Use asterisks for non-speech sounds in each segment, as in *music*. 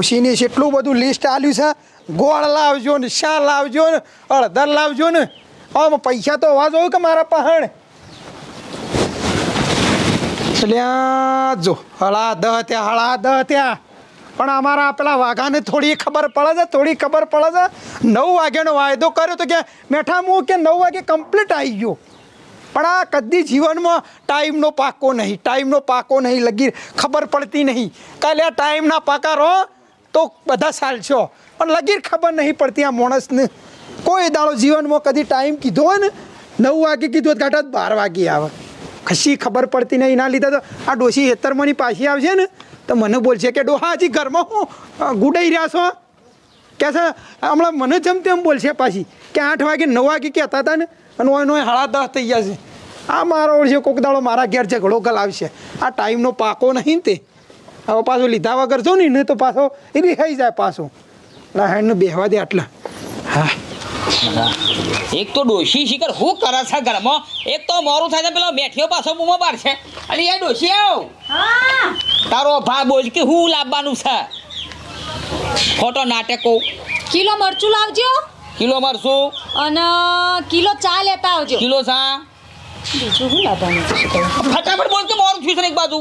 ડોશીને એટલું બધું લિસ્ટ આલ્યું છે. ગોળ લાવજો ને શા લાવજો ને? અડધર લાવજો ને? આમ પૈસા તો હોવા જોઈએ કે મારા પહાણ? જો હળા દહ ત્યાં હળા દહ ત્યાં પણ અમારા પેલા વાઘાને થોડી ખબર પડે છે, થોડી ખબર પડે છે. નવ વાગ્યાનો વાયદો કર્યો તો કે મેઠા હું કે નવ વાગે કમ્પ્લીટ આવી ગયો. પણ આ કદી જીવનમાં ટાઈમનો પાકો નહીં ટાઈમનો પાકો નહીં, લગી ખબર પડતી નહીં. કાલે આ ટાઈમના પાકા રહો. તો બધા ચાલશો પણ લગીર ખબર નહીં પડતી આ માણસને. કોઈ દાડો જીવનમાં કદી ટાઈમ કીધો હોય ને, નવ વાગે કીધું હોય ઘાટા બાર વાગે આવે. કશી ખબર પડતી નહીં, એના લીધે તો આ ડોશી હેતરમાંની પાછી આવશે ને, તો મને બોલશે કે ડોહા હજી ઘરમાં હું ગુડાઈ રહ્યા છો? કે છે, હમણાં મને જેમ તેમ બોલશે પાછી, કે આઠ વાગે, નવ વાગે કહેતા હતા ને, અને ઓય નોય હાડા દસ થઈ ગયા છે. આ મારો ઓળશે, કોક દાડો મારા ઘેર ઝઘડો કલાવશે. આ ટાઈમનો પાકો નહીં તે. હવે પાછો લીધા વગર છો ને તો પાછો એ બી ખાઈ જાય પાછો. એટલે હેડને બેહવા દે આટલા. હા. એક તો ડોશી શિકર હું કરે છે ઘરમાં? એક તો મોરું થાય પેલો બેઠ્યો પાછો બૂમો બાર છે અરે એ ડોશી આવ. તારો ભા બોલ કે હું લાવવાનું છે? ખોટો નાટકો કિલો મરચું લાવજો. કિલો મરચું? અને કિલો ચા લેતા આવજો. કિલો સા બીજું શું લાવવાનું છે ફટાફટ બોલ કે મોરું થયું છે એક બાજુ.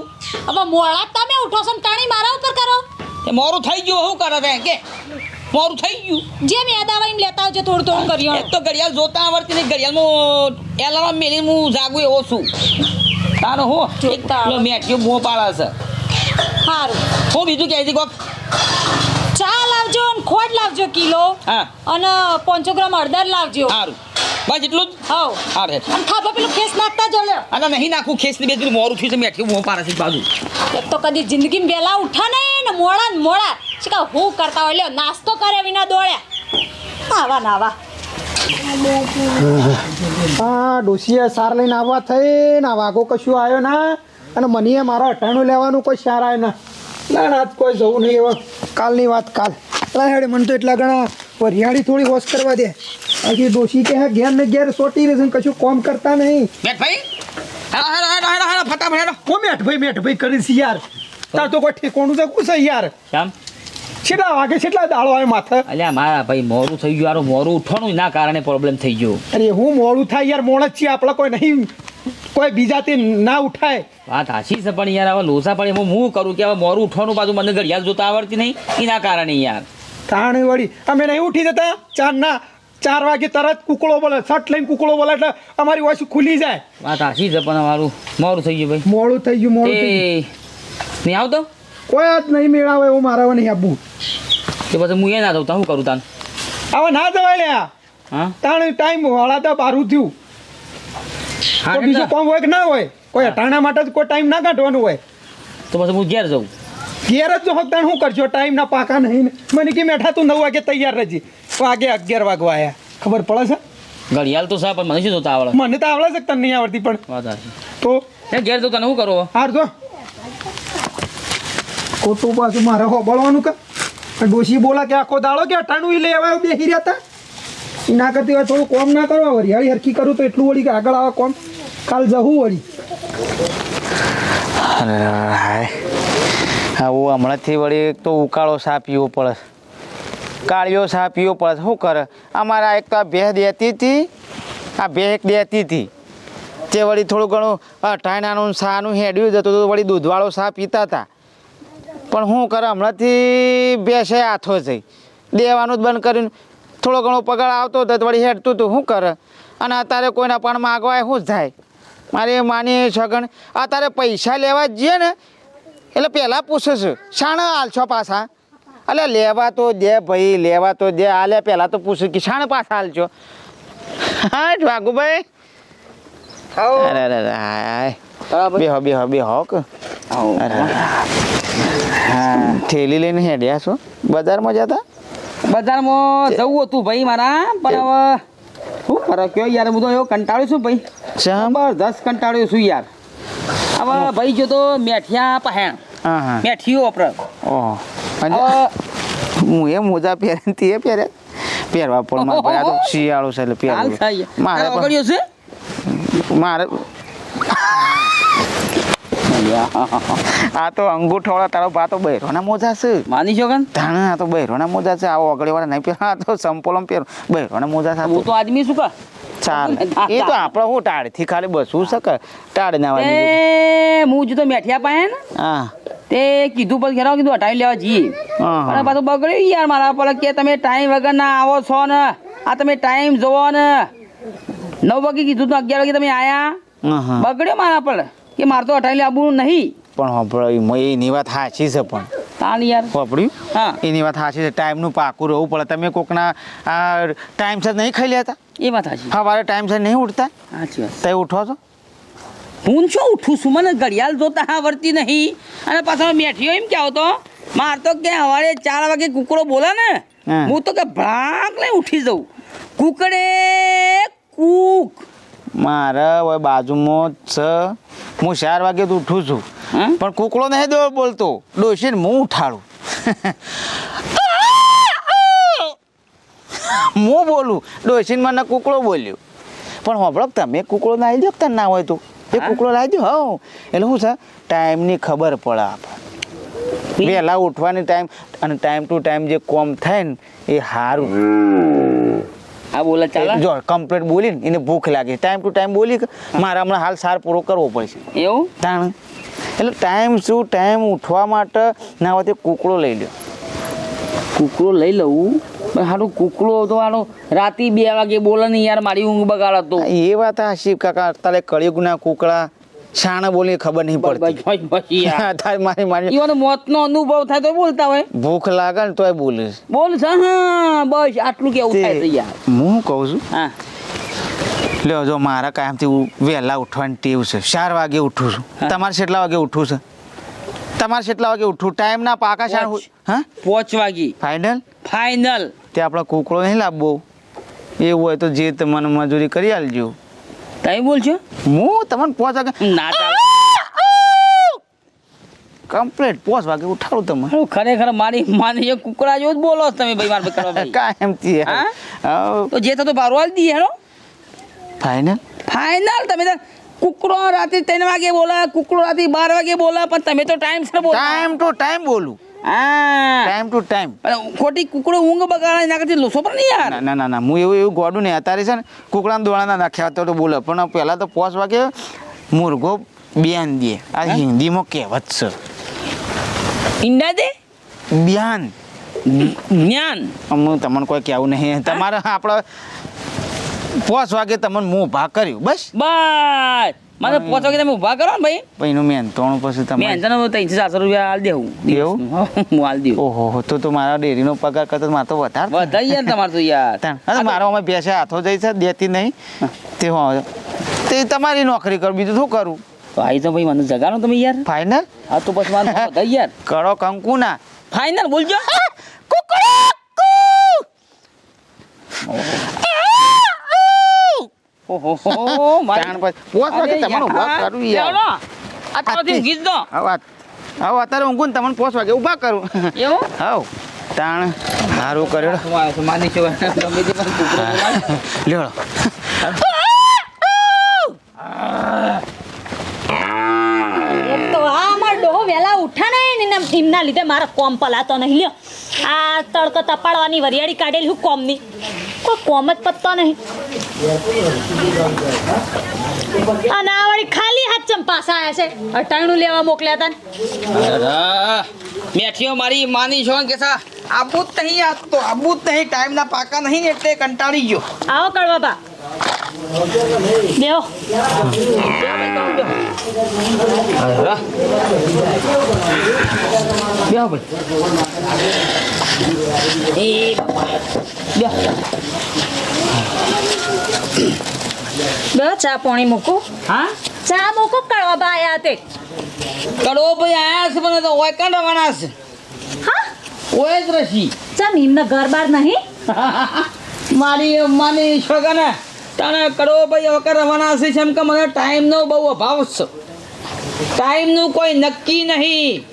હવે મોડા તમે ઉઠો છો ને ટાણી મારા ઉપર કરો. એ મોરું થઈ ગયું શું કરે છે કે? મોરું થઈ ગયું. જે મેં દાવા લેતા આવજો થોડું થોડું કર્યો તો ઘડિયાળ જોતા આવડતી નહીં ઘડિયાળમાં એલાર્મ મેલીને હું જાગું એવો છું. તારો હો જોતા મેઠિયો બૂમો પાડે છે. સારું હું બીજું કહે છે કોક? ચા લાવજો અને ખોટ લાવજો કિલો હા. અને પાંચસો ગ્રામ અડદર લાવજો. સારું બસ એટલું જ? હવ. હારે અને ખાવા પેલું ખેસ નાખતા જજો અને નહીં નાખું ખેસની બે પેલું મોરું થયું છે મેઠિયું મોં પાડે છે બાજુ. એક તો કદી જિંદગી વહેલા ઉઠા નહીં ને મોડા ને મોડા. છે કે હું કરતા હોય લ્યો નાસ્તો કરે વિના દોડ્યા આવા ને આવા. હા ડોશીએ સાર લઈને આવવા થઈ ને વાઘો કશું આવ્યો ના અને મનીએ મારો અઠાણું લેવાનું કોઈ સાર આવ્યો ના. ના કોઈ જવું નહીં એવા. કાલની વાત કાલ. હેડે મને તો એટલા ઘણા વરિયાળી થોડી હોશ કરવા દે. બાકી ડોશી કે હે ઘેર ને ઘેર સોટી રહે ને કશું કોમ કરતા નહીં. મેઠ ભાઈ હેડો હેડો હેડો હેડો હેડો ફટાફટ હેડો. કો મેઠ ભાઈ મેઠ ભાઈ કરીશ યાર. તાર તો કોઈ ઠેકોણું છે કું છે યાર. કેમ? છેલ્લા વાગે છેલ્લા દાડો આવે માથે. અલ્યા મારા ભાઈ મોરું થઈ ગયું યાર મોરું ઉઠવાનું ના કારણે પ્રોબ્લેમ થઈ ગયો. અરે હું મોડું થાય યાર મોણ જ છીએ આપણે કોઈ નહીં. કોઈ બીજાથી ના ઉઠાય. વાત હાસી છે પણ યાર હવે લોસા પડે હું હું કરું કે હવે મોરું ઉઠવાનું પાછું મને ઘડિયાળ જોતા આવડતી નહીં. એના કારણે યાર. તાણી વળી. અમે નહીં ઉઠી જતા. ચાર ના ચાર વાગે તરત કુકડો બોલે સટ લઈને કુકડો બોલે એટલે અમારી વાસી ખુલી જાય. વાત હાસી છે પણ મારું મોડું થઈ ગયું ભાઈ. મોડું થઈ ગયું મોડું થઈ ગયું. નહીં આવતો? કોઈ જ નહીં મેળાવે એવું મારા નહીં આપવું કે પછી હું એ ના તો શું કરું તાન? હવે ના જવાય લ્યા હા? તાણે ટાઈમ વાળા તો બારું થયું. હા બીજું કોમ હોય કે ના હોય કોઈ અટાણા માટે કોઈ ટાઈમ ના કાઢવાનું હોય. તો પછી હું ઘેર જાઉં. ઘેર જ જો હોત તાણ શું કરશો ટાઈમના પાકા નહીં મને કે મેઠા તું નવ વાગે તૈયાર રહેજી. વાગે અગિયાર વાગવા આયા. ખબર પડે છે? ઘડિયાળ તો સા પણ મને શું જોતા આવડે? મને તો આવડે છે તને નહીં આવડતી પણ તો એ ઘેર તો તને શું કરો હાર જો. ખોટું પાછું મારે હોબળવાનું કે? ડોશી બોલા કે આખો દાડો કે અટાણું લેવા બેસી રહ્યા હતા? ના કરતી હોય થોડું કોમ ના કરવા વરિયાળી હરખી કરું તો એટલું વળી કે આગળ આવે કોમ. કાલ જવું વળી. અરે હાય. આવું હમણાંથી વળી એક તો ઉકાળો સા પીવો પડે. કાળિયો સા પીવો પડે. શું કરે? અમારા એક તો આ ભેહ દેતી હતી. આ ભેહ એક દેતી હતી. તે વળી થોડું ઘણું અઠાણાનું સાનું હેડ્યું જતું હતું વળી દૂધવાળો સા પીતા હતા. પણ શું કરે? હમણાંથી બેસે હાથો જઈ. દેવાનું જ બંધ કરીને થોડો ઘણો પગાર આવતો હતો વળી હેડતું હતું. શું કરે? અને અત્યારે કોઈના પણ માગવાય શું જ થાય મારે માની સગન અત્યારે પૈસા લેવા જઈએ ને એટલે પહેલાં પૂછે છે શાણ હાલશો પાછા? અલે લેવા તો દે ભાઈ લેવા તો દે. આલે પહેલાં તો પૂછે કે શાણ પાછા હાલશો હા વાઘુભાઈ. અરે અરે અરે હાય બેહો બેહો બેહો કે. હા. થેલી લઈને હેડ્યા છો? બજારમાં જતા? બજારમાં જવું હતું ભાઈ મારા પણ હવે શું ફરક કયો યાર હું તો એવો કંટાળ્યો છું ભાઈ? જબરદસ્ત કંટાળ્યો છું યાર. હવે ભાઈ જો તો મેઠિયા પહેણ. મેઠિયું વપરાય ઓહ. હું એ મોજા પહેરે તે પહેરે? પહેરવા પણ મારે ભાઈ આ તો શિયાળો છે એટલે પહેરવું. મારે પકડ્યો છે? મારે આ તો અંગૂઠો તારો ભા તો બહેરોના મોજા છે. માની છો કન? ધાણા આ તો બહેરોના મોજા છે. આવો આગળ વાળા નહીં પહેર આ તો સંપોલમ પહેરો. બહેરોના મોજા છે હું તો. તો આદમી શું કા? ચાલ. એ તો આપણે હું ટાળથી ખાલી બસવું શકે ટાળ ના એ હું જો તો મેઠિયા પાયા ને. હા. તે કીધું પછી ઘેરાવ કીધું હટાવી લેવા જઈએ. અને પાછું બગડ્યું યાર મારા પર કે તમે ટાઈમ વગર ના આવો છો ને. આ તમે ટાઈમ જોવો ને. નવ વાગે કીધું તો અગિયાર વાગે તમે આયા. બગડ્યો મારા પર કે મારે તો હટાવી લેવું નહીં. પણ એની વાત સાચી છે પણ. તાન યાર. હોભળ્યું હા. એની વાત સાચી છે. ટાઈમનું પાકું રહેવું પડે. તમે કોકના આ ટાઈમ સર નહીં ખાઈ લેતા? એ વાત સાચી. સવારે ટાઈમ સર નહીં ઉઠતા? સાચી વાત. તે ઉઠો છો? હું શું ઉઠું છું? મને ઘડિયાળ જોતા આવડતી નહીં. અને પાછો બેઠ્યો એમ કહો તો માર તો કે સવારે ચાર વાગે કુકડો બોલે ને હું. તો કે ભડાક લઈ ઉઠી જઉં. કુકડે કૂક. મારે બાજુમાં છ છે હું ચાર વાગે તો ઉઠું છું? પણ કુકડો નહીં દો બોલતો. ડોશીને હું ઉઠાડું. હું બોલું ડોશીને મને કુકડો બોલ્યો. પણ હોભળો તમે કુકડો લાવી દો તને ના હોય તો? એ? કુકડો લાવી દો હો એટલે શું છે ટાઈમની ખબર પડે આપણે વહેલા ઉઠવાની ટાઈમ અને ટાઈમ ટુ ટાઈમ જે કોમ થાય ને એ સારું આ બોલે ચાલે. જો કમ્પ્લીટ બોલીને એને ભૂખ લાગે. ટાઈમ ટુ ટાઈમ બોલી કે મારે હમણાં હાલ સાર પૂરો કરવો પડશે. એવું? તાણ. એટલે ટાઈમ શું? ટાઈમ ઉઠવા માટે ના હોય તે કુકડો લઈ લ્યો. કૂકડો લઈ લઉં? પણ હારું કૂકડો તો આનો રાતે બે વાગે બોલે ને યાર મારી ઊંઘ બગાડતો એ વાત આ શિવ કાકા અત્યારે કળિયુગના કૂકડા છાણા બોલી ખબર નહીં પડતી. તારે મારી મારી. ઈવોને મોતનો અનુભવ થાય તો બોલતા હોય. ભૂખ લાગે ને તોય બોલે બોલ હા બસ આટલું કેવું થાય છે યાર હું કહું છું હા. લ્યો જો મારા કાયમથી વહેલા ઉઠવાની ટેવ છે. ચાર વાગે ઉઠું છું. તમારે કેટલા વાગે ઉઠું છે? તમારે કેટલા વાગે ઉઠું ટાઈમ ના પાકા ચાર. હા પાંચ વાગી. ફાઇનલ ફાઇનલ તે આપણો કુકડો નહીં લાવવો એવું હોય તો જે તમને મજૂરી કરી આલજો. તમે બોલશો હું? તમને પોચ વાગે ના કમ્પ્લીટ પોચ વાગે ઉઠાડું તમે. હું ખરેખર મારી માની એ કુકડા જેવું જ બોલો તમે ભાઈ મારા કરવા ભાઈ. *laughs* કાયમથી હા? તો જે થતો બારો આલી દઈએ હેરો ફાઇનલ ફાઇનલ તમે તો કુકડો રાતે ત્રણ વાગે બોલા કુકડો રાતે બાર વાગે બોલા પણ તમે તો ટાઈમ સર બોલો. ટાઈમ ટુ ટાઈમ બોલું. હા. ટાઈમ ટુ ટાઈમ પણ ખોટી કુકડો ઊંઘ બગાડે એના કરતી લોસો પણ નહીં યાર. ના ના ના હું એવું એવું ગોડું નહીં. અત્યારે છે ને કુકડાના દોડાના નાખ્યા તો તો બોલે. પણ પહેલાં તો પોસ વાગે મુર્ગો બિયાન દે. આ હિન્દીમાં કહેવત છે. ઈંડા દે? બ્યાન જ્ઞાન હું તમને કોઈ કહેવું નહીં. તમારે આપણે પોચ વાગે તમને હું ઊભા કર્યું. બસ. બસ. મને પાંચ વાગે તમે ઊભા કરો ને ભાઈ. પછી એનું મેન તોણું પછી તમે તમે તને ત્રણસો ચારસો રૂપિયા હાલ દેવું. દેવું હું આલ દેવું. ઓહો હો, તો તો મારા ડેરીનો પગાર કરતો મારે તો વધારે વધારે યાર તમારે તો યાર. અરે મારો અમે બેસે હાથો જઈ છે દેતી નહીં. તે હો તે તમારી નોકરી કર બીજું શું કરું? ભાઈ તો ભાઈ મને જગાનો તમે યાર. ફાઇનલ હા તો પછી મારે વધારે યાર. કરો કંકુ ના. ફાઇનલ બોલજો. ઓહો *laughs* હો તાણ પછી વાગે તમને ઊભા કરું યાર આ તો ગીત દો હવે હવે અત્યારે ઊંઘું તમને પોસ વાગે ઊભા કરું. એવું? *laughs* હવ તાણ સારું કર્યો. માની છો? *laughs* ગમે તે પણ કુકડો બોલાવે. તો આ અમાર ડોહો વહેલા ઉઠા નહીં ને એના- એમના લીધે મારા કોમ પલાતો નહીં. લ્યો. આ તડકો તપાડવાની વરિયાળી કાઢેલી હું કોમની. કોઈ કોમ જ પત્તા નહીં. અને આ વાળી ખાલી હાથ ચમ પાછા આવ્યા છે. અટાણું લેવા મોકલ્યા હતા મેઠીઓ મારી માની છો કે સા? આબુ જ નહીં આ તો આબુ જ નહીં ટાઈમના પાકા નહીં એટલે કંટાળી ગયો. આવો કડવા બા. બેહો બેહો ભાઈ એ. બેહો. બેહો ચા પાણી મૂકું હા ચા મૂકું કડવા બા આયા તે કડવો ભાઈ આયા છે મને તો ઓય કાં રવાના છે હા ઓય જ રસી ચમ એમને ઘર બાર નહીં મારી માની છોકરાને તને કરો ભાઈ વગર રવાના છે એમ કે મને ટાઈમનો બહુ અભાવ છે. ટાઈમનું કોઈ નક્કી નહીં.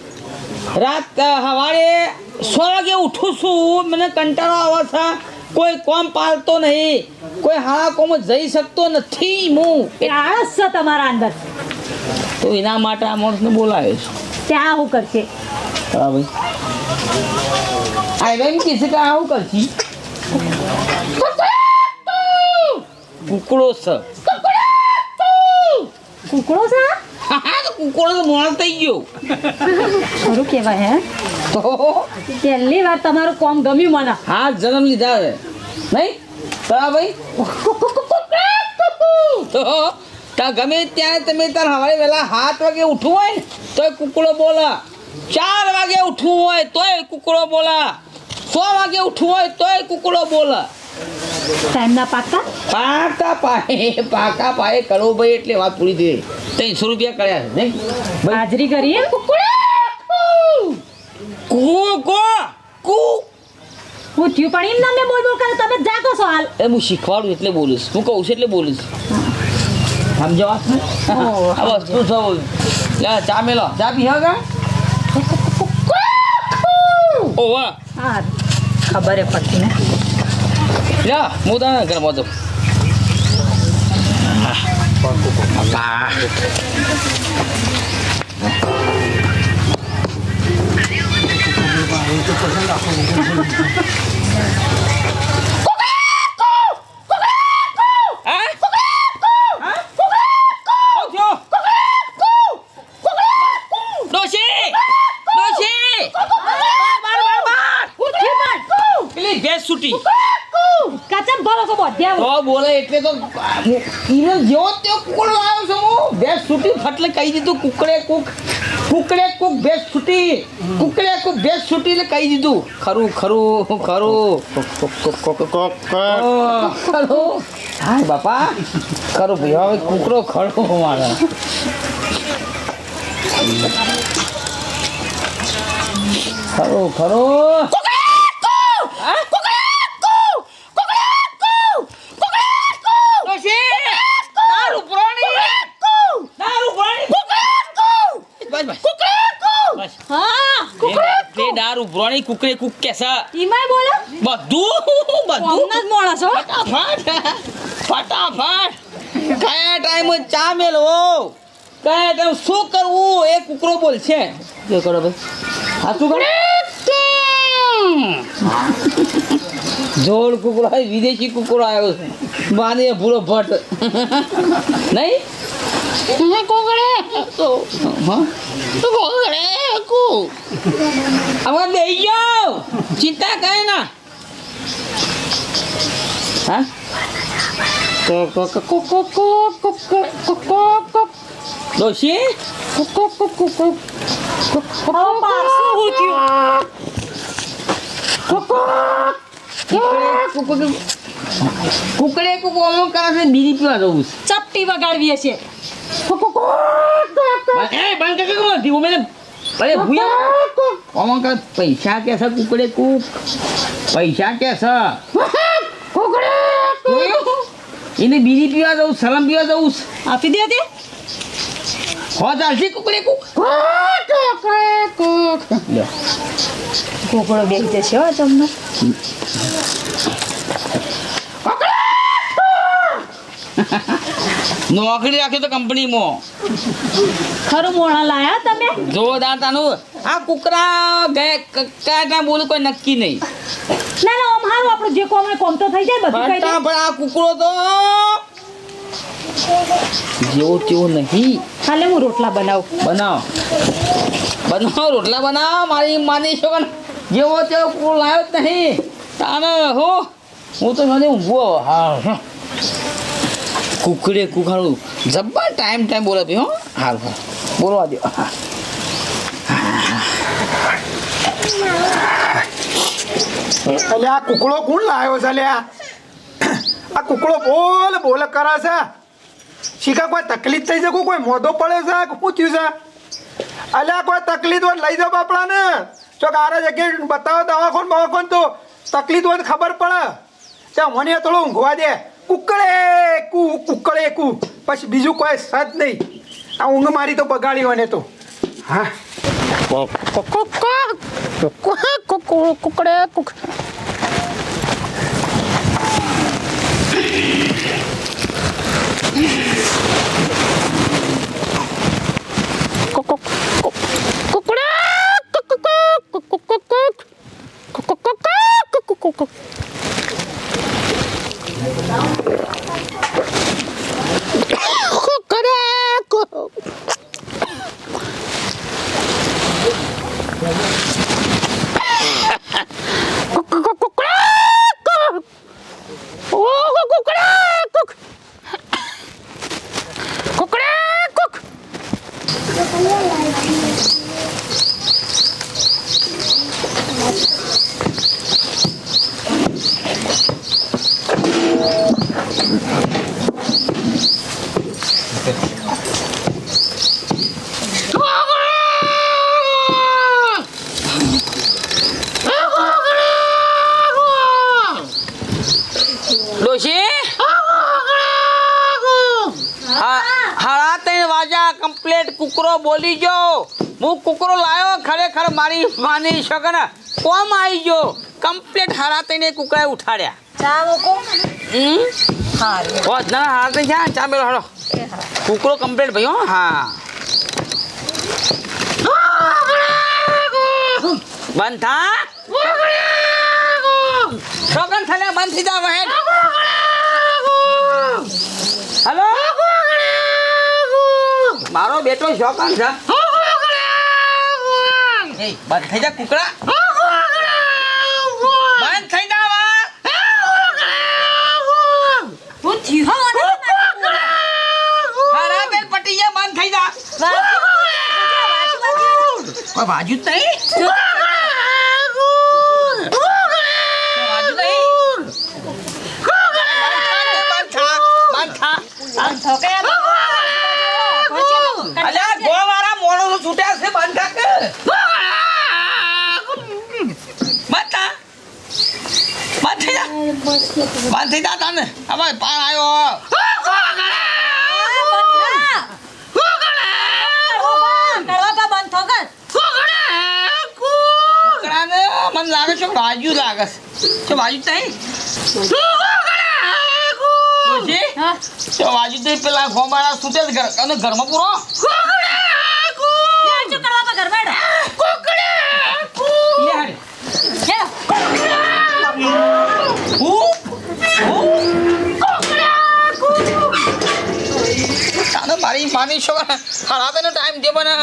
રાત સવારે સો વાગે ઉઠું છું મને કંટાળો આવે છે. કોઈ કોમ પાલતો નહીં. કોઈ હાળા કોમ જઈ શકતો નથી હું. એ આળસ છે તમારા અંદર. તો એના માટે આ માણસને બોલાવે છે. ત્યાં શું કરશે. હા ભાઈ. આઈ એમ કહે કે આવું કરશી કુકડો છે. કુકડો છે? હા તો કુકડો મોણ થઈ ગયો. ખરું કહેવાય હે? તો? પહેલી વાર તમારું કોમ ગમ્યું મને. હા જન્મ લીધા છે. નહીં? તો ભાઈ? તો? તા ગમે ત્યારે તમે તાર હવારે વહેલા સાત વાગે ઉઠવું હોય ને તોય કુકડો બોલા. ચાર વાગે ઉઠવું હોય તોય કુકડો બોલા. સો વાગે ઉઠવું હોય તોય કુકડો બોલા. ટાઈમના પાકા? પાકા પાએ પાકા પાયે કરો ભાઈ એટલે વાત પૂરી થઈ ત્રણસો રૂપિયા કર્યા છે નહીં? બાજરી હાજરી કરી? કુ કો કુ. હું થયું પણ એમ નામે બોલ બોલ કરે તમે જાગો છો હાલ. એ હું શીખવાડું એટલે બોલીશ. હું કહું છું એટલે બોલીશ. સમજો? ઓહ, આ વસ્તુ ચા મેલો. ચા પી હા ખબર પછી પડતી ને. 야, 뭐다. 그래 뭐다. 아빠. 아. બોલે તો, ઈને જેવો તે કુકડો આવ્યો છે હું. ભેંસ છૂટી ફટલે કહી દીધું, કુકડે કુક કુકડે કુક, ભેંસ છૂટી. કુકડે કુક, ભેંસ છૂટી કહી દીધું. ખરું ખરું ખરું. ખરું. હાય બાપા. ખરું ભાઈ, હવે કુકડો ખરો મારા. ખરું ખરું હા? ડોશી! દારૂ પુરાણી! દારૂ પુરાણી! બસ, બસ. બસ. હા તે- તે દારૂ કુકરે કુક કેસે. ઈમાય બોલો. બધું બધું. જ મોણા છો. ફટાફટ ફટાફટ. કયા ટાઈમ ચા મેલવો કયા ટાઈમ શું કરવું? એ કુકરો બોલશે. જો કરો ભાઈ. સાચું કરો? જોડ કુકરો વિદેશી કુકરો આવ્યો છે. બાને ભૂલો ભટ્ટ નહીં? ચિંતા કરે ના કુકડે કુક ઓમો કરે છે બીજી પીવા જવું ચપટી વગાડવી હશે એ બંધ કરી દો ધીમો મેને અરે ભૂયા ઓમો કરે પૈસા કે છે કુકડે કુક પૈસા કે છે કુકડે એને બીજી પીવા જવું સલમ પીવા જવું આપી દે તે હો ચાલશે કુકડે કુક. કોકડો બેસી જશે હો તમને નોકરી રાખી તો કંપનીમાં. ખરું મોણા લાયા તમે? જોરદાર તાનું. આ કુકરા ગયા ક- કયા ટાઈમ બોલું કોઈ નક્કી નહીં. ના ના આમ હારું આપણું જે કોમ કોમ તો થઈ જાય બધું કઈ પણ આ કુકરો તો જેવો તેવો નહીં. હાલે હું રોટલા બનાવ. બનાવ. બનાવ રોટલા બનાવ મારી માની છો જેવો તેવો કુકરો લાવ્યો જ નહીં. તાને હો હું તો મને ઊભો હા. કુકડે કુખાડું. જબ્બર ટાઈમ ટાઈમ બોલે ભાઈ હો. હાલ હાલ. બોલવા દો એટલે આ કુકડો કોણ લાવ્યો છે, અલ્યા? આ કુકડો બોલ બોલ કરે છે. શીખા, કોઈ તકલીફ થઈ છે, કોઈ મોઢો પડે છે શું થયું છે? અલ્યા, કોઈ તકલીફ હોય લઈ જાઓ બાપડાને. જો આરે જગ્યાએ બતાવો, દવાખોન બવાખોન તો તકલીફ હોય ખબર પડે. ત્યાં મને થોડું ઊંઘવા દે. કુકળે કુ કુકળે કુ પછી બીજું કોઈ સદ નહીં આ ઊંઘ મારી તો બગાડી મને તો હા કુકડે કુક Down. કુકરો બોલી ગયો. હું કુકરો લાયો ખરેખર મારી માની શકન કોમ આવી ગયો. કમ્પ્લીટ ત્રણે કુકરાએ ઉઠાડ્યા. ચા મૂકો. હમ? હા હો ના હાડા ત્રણ ચા મેળો હાડો કુકરો કમ્પ્લીટ ભાઈ હો હા. બંધ થા. શકન થલે બંધ થઈ જાવ હેડ મારો બેટો શોકાન છે. બંધ થઈ જા કુકડા. બંધ થઈ જા વા હું થયું હો મને ખરા બેન પટી જા બંધ થઈ જા. કોઈ બાજુ જ નહીં કોઈ બાજુ નહીં બંધ થા બંધ થા અલ્યા ગો વાળા મોણસો છૂટ્યા છે બંધ થા કે બંધ થા બંધ થઈ જા બંધ થઈ જા તને હવે પાર આવ્યો મને લાગે છે બાજુ લાગે છે બાજુ તઈ બાજુ તઈ પેલા ગોમાળા છૂટે જ ઘર અને ઘરમાં પૂરો લે હાડે. હું? હું? તાને મારી માની છો? હારા તને ટાઈમ દે મને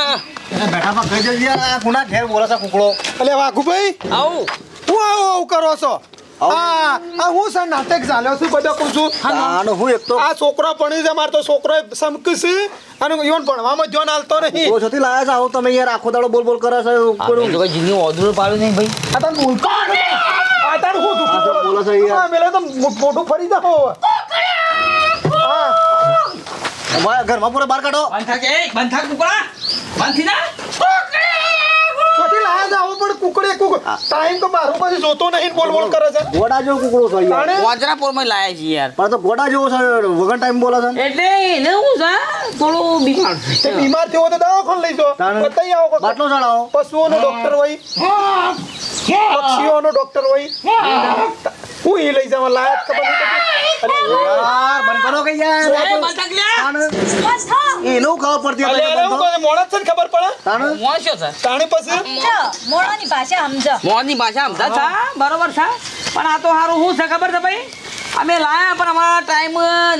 બેઠા પર કહી દેજે આ કોના ઘેર બોલે છે કુકડો? અલે વાઘુભાઈ આવું. હું આવું આવું કરો છો? હા આ હું સર નાટક ચાલ્યો છું બધા કહું છું. આનો હું એક તો આ છોકરો ભણી છે મારે તો છોકરો સમકશે અને ઈવન ભણવામાં જોન આલતો નહીં. તો છોથી લાયા છે આવું તમે યાર આખો દાડો બોલ બોલ કરે છે આપણે તો કોઈ જીની ઓદરો પાડ્યું નહીં ભાઈ. આ તને બોલતો આ તાર હું આ તો દુખું બોલે છે યાર હા મેલે તો મોટું ફરી જાઓ હા. અમારા ઘરમાં પૂરા બહાર કાઢો. બંધ થાક એ બંધ થાક કુકડા. બંધથી ના લાયા જાઓ પણ કુકડે કુક ટાઈમ તો મારું પછી જોતો નહીં બોલ બોલ કરે છે. ગોડા જેવો કુકડો છે યાર. વાજરાપુરમાં લાયા છે યાર. પણ તો ગોડા જેવો છે વગર ટાઈમ બોલે છે એટલે એને હું છે થોડું બીમાર તે બીમાર થયો તો દવાખાને લઈ જાઓ. તાણે. બતાઈ આવો. બાટલો ચડાવો. પશુઓનો ડોક્ટર હોય. પક્ષીઓનો ડોક્ટર હોય. હું. એ લઈ જવા લાયક ખબર નહીં પડતી. યાર બંધ કરો કે યાર. એનું ખબર પડતી અલે, હું કહું છું, છે ખબર પડે? તાણે? મોં છે. તાણી પછી? મોડાની ભાષા સમજો. મોંની ભાષા સમજા. છે બરોબર છે. પણ આ તો સારું શું છે ખબર છે ભાઈ? અમે લાયા પણ અમારા ટાઈમ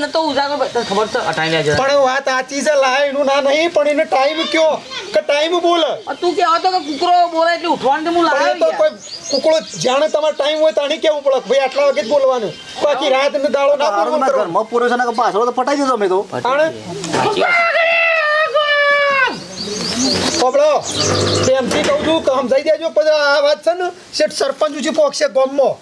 નતો ઉજાગર. ખબર છે ટાઈમ લે પણ વાત સાચી છે લાય એનું ના નહીં પણ એને ટાઈમ કયો? કે ટાઈમ બોલે. તું કે કૂતરો બોલે એટલે ઉઠવાનું હું પણ તો કોઈ કુકડો જાણે તમારે ટાઈમ હોય તાણી કેવું પડે? ભાઈ આટલા વાગે જ બોલવાનું. બાકી રાત ને દાડો ના બોલવાનું. ઘરમાં પૂરો છે ને પાછળ તો ફટાઈ દીધો મેં તો. તાણે પ્રેમથી કહું છું કે સમજાઈ દેજો પછી આ વાત છે ને શેઠ સરપંચ ઉછી પોકશે ગામમાં.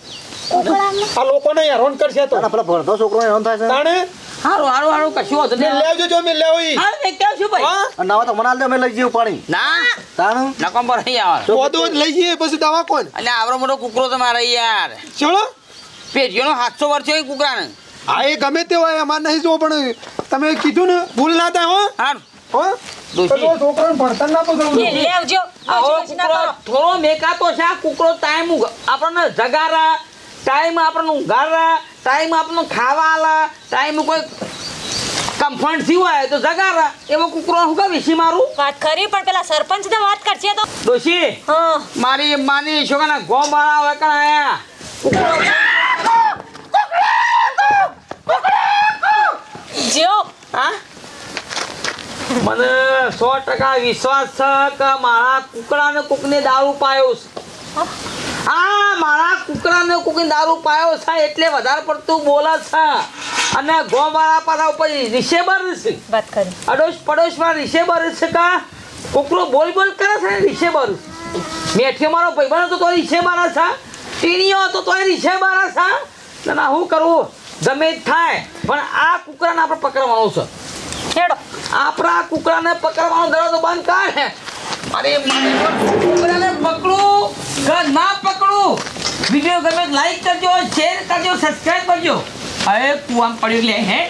આ લોકોને હેરાન કરશે તો. પેલા ભણતો છોકરો હેરાન થાય છે. તાણે? હારું હારું હારું કશું હોતું નહીં. લેવજો જો મેં લેવો ઈ. હા મેં કેવું છું ભાઈ. હા? અને તો મને દે અમે લઈ જઈએ પાણી. ના. તાણે? નકમ પર નહીં આવે વધુ લઈ જઈએ પછી દવા કોણ એટલે આવડો મોટો કૂતરો તમારે યાર. ચલો. પેઢીઓનો સાતસો વર્ષ છે હા એ ગમે તે હોય અમારે નહીં જોવો પણ તમે કીધું ને ભૂલ ના થાય હો. હા હો. તો છોકરાને ભણતર ના લેવજો થોડો મેકાતો છે આ કૂતરો ટાઈમ આપણને જગારા ટાઈમ આપણને ઊંઘારા ટાઈમ આપણને ખાવા આલા ટાઈમ કોઈ કમ્ફર્ટ થયું હોય તો જગારા. એવો કુકરો હું કામ વિસી મારું? વાત ખરી પણ પેલા સરપંચ ને વાત કરશે તો. ડોશી હા. મારી માની છોકરાના ગોમ વાળા હોય કાં આયા જો હા? મને સો ટકા વિશ્વાસ છે કે મારા કુકડાને કોકને દારૂ પાયો છે. હા. મારા કુકડાને કોકને દારૂ પાયો છે એટલે વધારે પડતું બોલે છે. અને ગોમાળા પાછા ઉપર રિશેબર છે. વાત કરી. અડોશ પડોશમાં રિશેબર છે કા કુકરો બોલ બોલ કરે છે ને રિશેબર મેઠીઓ મારો ભાઈબંધ હતો તો રિસેબર છે. ટીણીઓ હતો તોય રિશેબર છે. ના હું શું કરવું ગમે થાય પણ આ કુકરાને આપણે પકડવાનું છે. ખેડો આપણા કુકરાને પકડવાનો દરવાજો બંધ કર. અરે મારે તો કુકડાને પકડું કે ના પકડું. વીડિયો ગમે લાઈક કરજો શેર કરજો સબસ્ક્રાઇબ કરજો. હવે કુવામ પડ્યું લે હે?